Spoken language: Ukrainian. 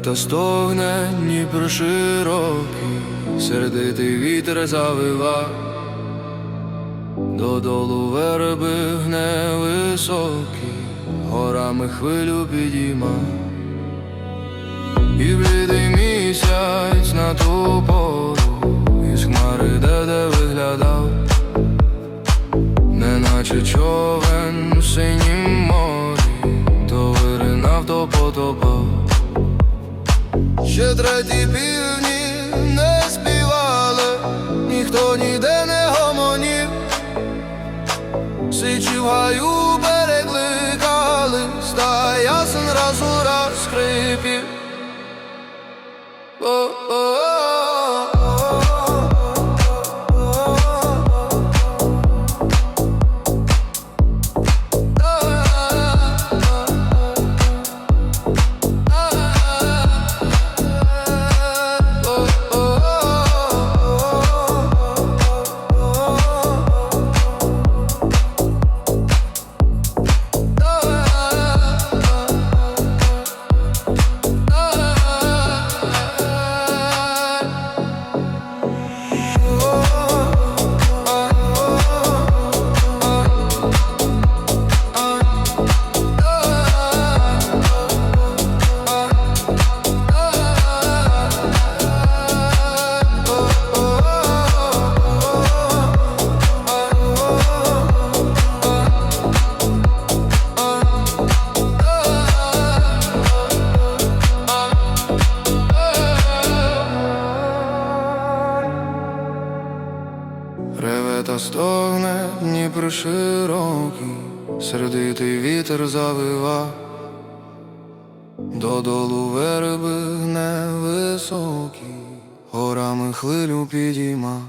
Реве та стогне Дніпро широкий, сердитий вітер завива, додолу верби гне високий, горами хвилю підійма, і блідий місяць на ту пору, із хмари де виглядав, неначе човен в синім морі, то виринав, то потопав. Треті півні не співали, ніхто ніде не гомонів, Сичі в гаю перекликали, ста ясен раз у раз скрипів. Реве та стогне Дніпро широкий, сердитий вітер завива, додолу верби невисокі, горами хвилю підійма.